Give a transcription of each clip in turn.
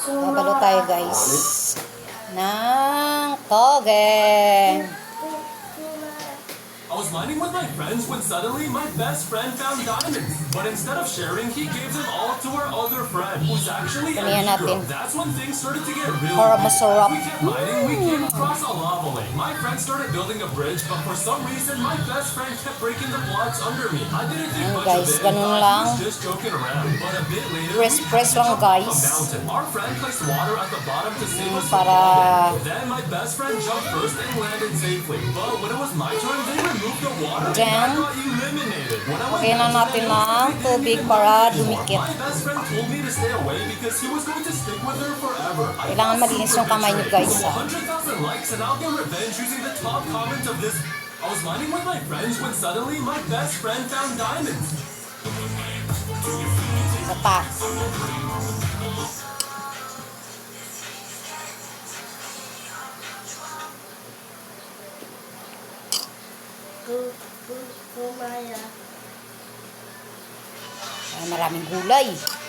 Babalo tayo guys. Ng toge. I was mining with my friends when suddenly my best friend found diamonds. But instead of sharing, he gave them all to our other friend, who's actually a. That's when things started to get really Para masarap. We kept mining, we came across a lava lake. My friend started building a bridge, but for some reason, my best friend kept breaking the blocks under me. I didn't think Ayun, much guys, of it. ganun I lang. he was just joking around. But a bit later, Press, we press lang, guys. A mountain. Our friend placed water at the bottom to save us from Para- falling. Then my best friend jumped first and landed safely. But when it was my turn, they removed the water. Diyan. I got eliminated. When I went Lagyan na natin the ng they didn't tubig para dumikit. My best friend told me to stay away because he was going to stick with her forever. I Kailangan malinis yung kamay niyo, guys, So ah. 100,000 likes and I'll get revenge using the top comment of this. I was mining with my friends when suddenly my best friend found diamonds. Ay, maraming gulay.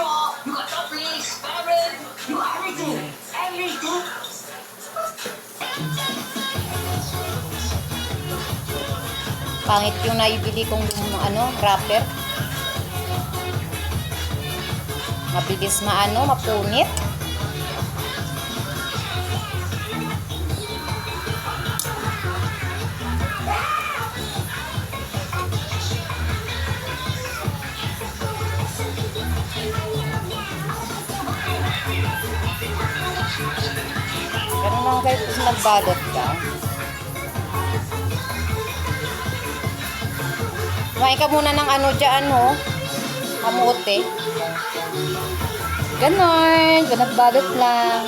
Roll, you got dumpling, spare rib, you got everything, everything. Pangit yung naibili kong ano, wrapper. Mabilis maano, mapunit. Ganun lang kayo kung nagbalot ka. Kumain ka muna ng ano dyan, no? Kamote. Ganon. Nagbalot lang.